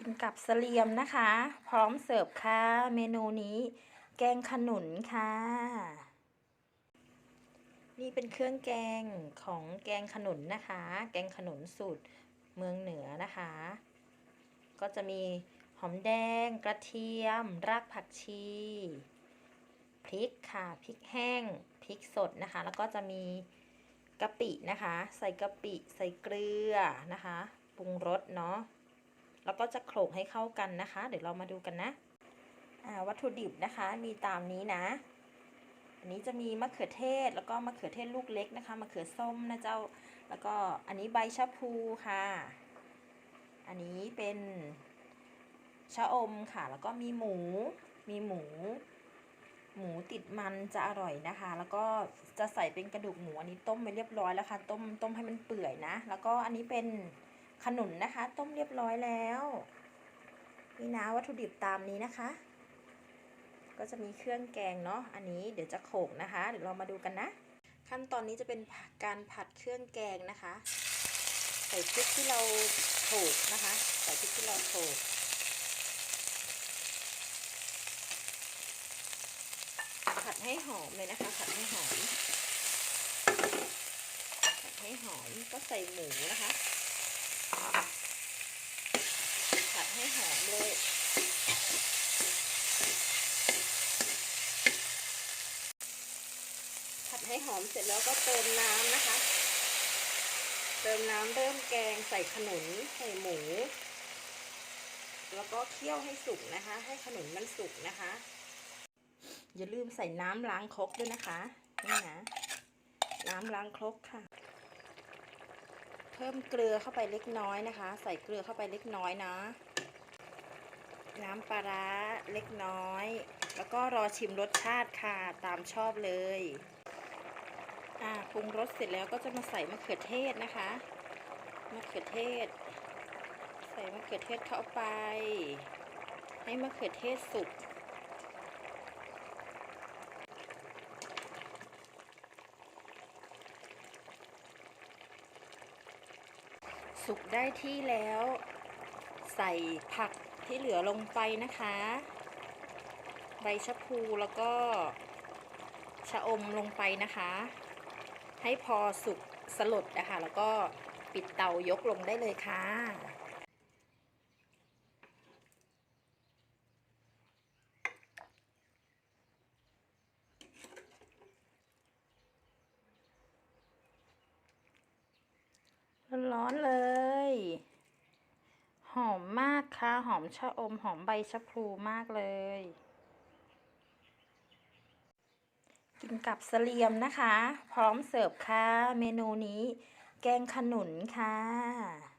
กินกับเสลียมนะคะ พร้อมเสิร์ฟค่ะ เมนูนี้ แกงขนุนค่ะ นี่เป็นเครื่องแกงของแกงขนุนนะคะ แกงขนุนสูตรเมืองเหนือนะคะ ก็จะมีหอมแดง กระเทียม รากผักชีพริกค่ะพริกแห้งพริกสดนะคะ แล้วก็จะมีกะปินะคะ ใส่กะปิใส่เกลือนะคะปรุงรสเนาะ แล้วก็จะโขลกให้เข้ากันนะคะ เดี๋ยวเรามาดูกันนะอ่าวัตถุดิบนะคะมีตามนี้นะ อันนี้จะมีมะเขือเทศแล้วก็มะเขือเทศลูกเล็กนะคะมะเขือส้มนะเจ้า แล้วก็อันนี้ใบชะพูค่ะ อันนี้เป็นชะอมค่ะ แล้วก็มีหมู มีหมู หมูติดมันจะอร่อยนะคะ แล้วก็จะใส่เป็นกระดูกหมูอันนี้ต้มไปเรียบร้อยแล้วค่ะ ต้มต้มให้มันเปื่อยนะ แล้วก็อันนี้เป็น ขนุนนะคะ ต้มเรียบร้อยแล้วนี่นะวัตถุดิบตามนี้นะคะ ก็จะมีเครื่องแกงเนาะอันนี้เดี๋ยวจะโขกนะคะ เดี๋ยวเรามาดูกันนะ ขั้นตอนนี้จะเป็นการผัดเครื่องแกงนะคะ ใส่พริกที่เราโขกนะคะ ใส่พริกที่เราโขกผัดให้หอมเลยนะคะผัดให้หอมผัดให้หอมก็ใส่หมูนะคะ ผัดให้หอมเลยผัดให้หอมเสร็จแล้วก็เติมน้ำนะคะ เติมน้ำเริ่มแกงใส่ขนุนใส่หมู แล้วก็เคี่ยวให้สุกนะคะ ให้ขนุนมันสุกนะคะ อย่าลืมใส่น้ำล้างครกด้วยนะคะนี่นะน้ำล้างครกค่ะ เพิ่มเกลือเข้าไปเล็กน้อยนะคะ ใส่เกลือเข้าไปเล็กน้อยนะ น้ำปลาร้าเล็กน้อย แล้วก็รอชิมรสชาติค่ะตามชอบเลยอ่าปรุงรสเสร็จแล้วก็จะมาใส่มะเขือเทศนะคะมะเขือเทศ ใส่มะเขือเทศเข้าไป ให้มะเขือเทศสุก สุกได้ที่แล้ว ใส่ผักที่เหลือลงไปนะคะ ใบชะพูแล้วก็ชะอมลงไปนะคะ ให้พอสุกสลดนะคะแล้วก็ปิดเตายกลงได้เลยค่ะ ร้อนเลย หอมมากค่ะ หอมชะอม หอมใบชะพลูมากเลย กินกับเสลียมนะคะ พร้อมเสิร์ฟค่ะ เมนูนี้ แกงขนุนค่ะ